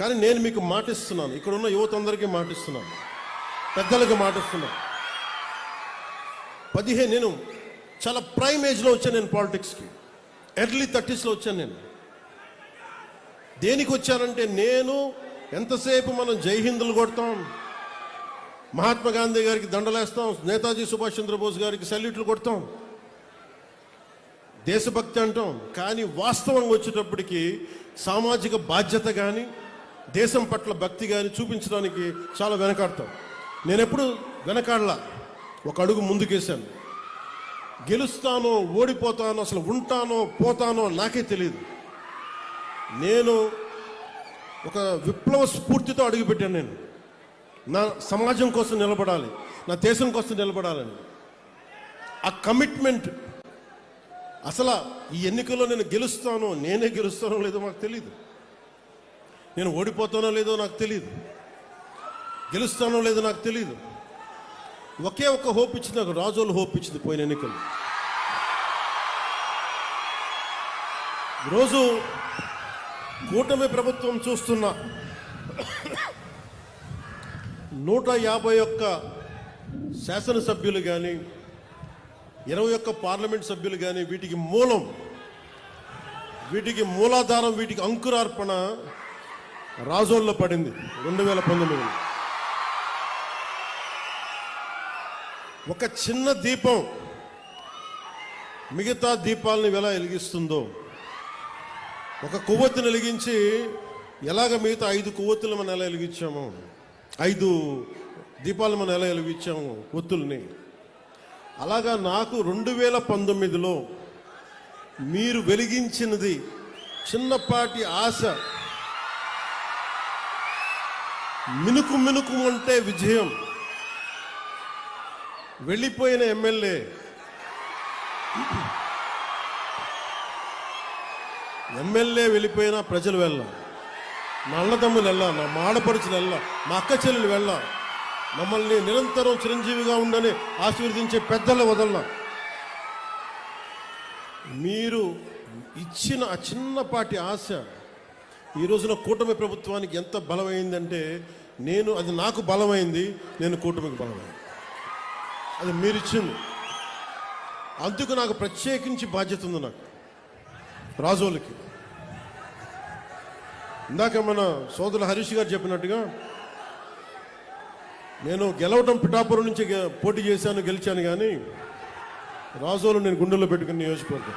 కానీ నేను మీకు మాటిస్తున్నాను. ఇక్కడ ఉన్న యువత అందరికీ మాటిస్తున్నాను. పెద్దలకు మాటిస్తున్నాను. పదిహేను నేను చాలా ప్రైమ్ ఏజ్లో వచ్చాను నేను పాలిటిక్స్కి. ఎర్లీ థర్టీస్లో వచ్చాను నేను. దేనికి వచ్చానంటే నేను ఎంతసేపు మనం జై హిందులు కొడతాం మహాత్మా గాంధీ గారికి దండలేస్తాం నేతాజీ సుభాష్ చంద్రబోస్ గారికి సెల్యూట్లు కొడతాం దేశభక్తి అంటాం. కానీ వాస్తవంగా వచ్చేటప్పటికి సామాజిక బాధ్యత కానీ దేశం పట్ల భక్తి కానీ చూపించడానికి చాలా వెనకాడతాం. నేను ఎప్పుడు వెనకాడలా ఒక అడుగు ముందుకేశాను. గెలుస్తానో ఓడిపోతానో అసలు ఉంటానో పోతానో నాకే తెలియదు నేను ఒక విప్లవ స్ఫూర్తితో అడుగుపెట్టాను నేను. నా సమాజం కోసం నిలబడాలి నా దేశం కోసం నిలబడాలని. ఆ కమిట్మెంట్ అసలు ఈ ఎన్నికల్లో నేను గెలుస్తానో నేనే గెలుస్తానో లేదో మాకు తెలియదు నేను ఓడిపోతానో లేదో నాకు తెలియదు గెలుస్తానో లేదో నాకు తెలియదు ఒకే ఒక హోప్ ఇచ్చింది నాకు రాజోలు హోప్ ఇచ్చింది పోయిన ఎన్నికలు ఈరోజు కూటమి ప్రభుత్వం చూస్తున్న నూట యాభై ఒక్క శాసనసభ్యులు కానీ ఇరవై ఒక్క పార్లమెంట్ సభ్యులు కానీ వీటికి మూలం వీటికి మూలాధారం వీటికి అంకురార్పణ రాజోల్లో పడింది రెండు వేల పంతొమ్మిది ఒక చిన్న దీపం మిగతా దీపాలను ఎలా వెలిగిస్తుందో ఒక కొవ్వొత్తిని వెలిగించి ఎలాగ మిగతా ఐదు కొవ్వొత్తులు మనం ఎలా వెలిగించాము ఐదు దీపాలు మనం ఎలా వెలిగించాము ఒత్తుల్ని. అలాగా నాకు రెండు వేల పంతొమ్మిదిలో మీరు వెలిగించినది చిన్నపాటి ఆశ మినుకు మినుకు అంటే విజయం. వెళ్ళిపోయిన ఎమ్మెల్యే. ఎమ్మెల్యే వెళ్ళిపోయినా ప్రజలు వెళ్ళ. నా అన్నదమ్ములు వెళ్ళా నా మాడపడుచులు వెళ్ళా మా అక్క చెల్లెలు వెళ్ళా. మమ్మల్ని నిరంతరం చిరంజీవిగా ఉండని ఆశీర్వదించే పెద్దలు వదల. మీరు ఇచ్చిన ఆ చిన్నపాటి ఆశ ఈ రోజున కూటమి ప్రభుత్వానికి ఎంత బలమైందంటే నేను అది నాకు బలమైంది నేను కూటమికి బలమైంది. అది మీరు ఇచ్చింది. అందుకు నాకు ప్రత్యేకించి బాధ్యత ఉంది నాకు రాజోలకి. ఇందాక మన సోదరు హరీష్ గారు చెప్పినట్టుగా నేను గెలవటం పిఠాపురం నుంచి గె- పోటీ చేశాను గెలిచాను కానీ రాజోలు నేను గుండెల్లో పెట్టుకుని నియోజకవర్గం.